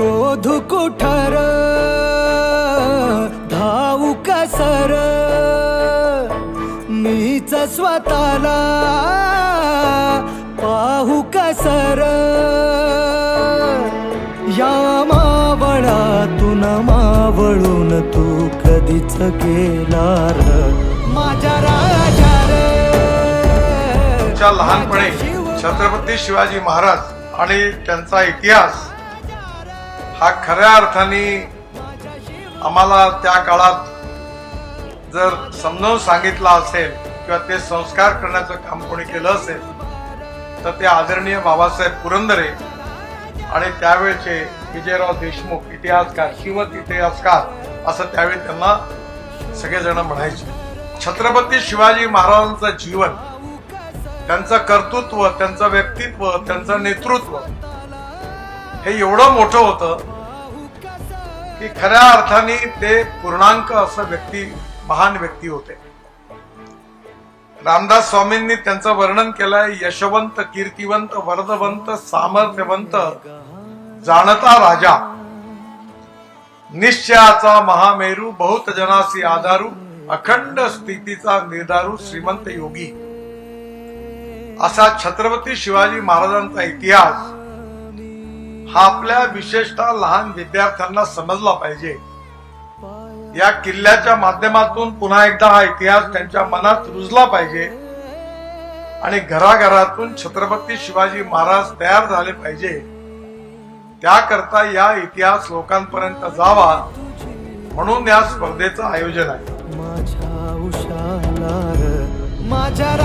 शोधू कुठर? धावू कसर मीच स्वतःला पाहू कसर या मावळातून मावळून तू कधीच गेला माझ्या राजा रे. लहानपणी छत्रपती शिवाजी महाराज आणि त्यांचा इतिहास हा खऱ्या अर्थाने आम्हाला त्या काळात जर समजावून सांगितला असेल किंवा ते संस्कार करण्याचं काम कोणी केलं असेल तर ते आदरणीय बाबासाहेब पुरंदरे आणि त्यावेळचे विजयराव देशमुख इतिहासकार श्रीमत इतिहासकार असं त्यावेळी त्यांना सगळेजण म्हणायचे. छत्रपती शिवाजी महाराजांचं जीवन त्यांचं कर्तृत्व त्यांचं व्यक्तित्व त्यांचं नेतृत्व हे एवढं मोठं होतं की खऱ्या अर्थाने ते पूर्णांक असं व्यक्ती महान व्यक्ती होते. रामदास स्वामींनी त्यांचं वर्णन केलंय यशवंत कीर्तिवंत वरदवंत सामर्थ्यवंत जाणता राजा. निश्चयाचा महामेरू बहुत जनासी आधारू अखंड स्थितीचा निर्धारू श्रीमंत योगी. असा छत्रपती शिवाजी महाराजांचा इतिहास हा आपल्या विशेषतः लहान विद्यार्थ्यांना समजला पाहिजे. या किल्ल्याच्या माध्यमातून पुन्हा एकदा हा इतिहास त्यांच्या मनात रुजला पाहिजे. आणि घराघरातून छत्रपती शिवाजी महाराज तयार झाले पाहिजे. त्याकरता या इतिहास लोकांपर्यंत जावा म्हणून या स्पर्धेचं आयोजन आहे. माझ्या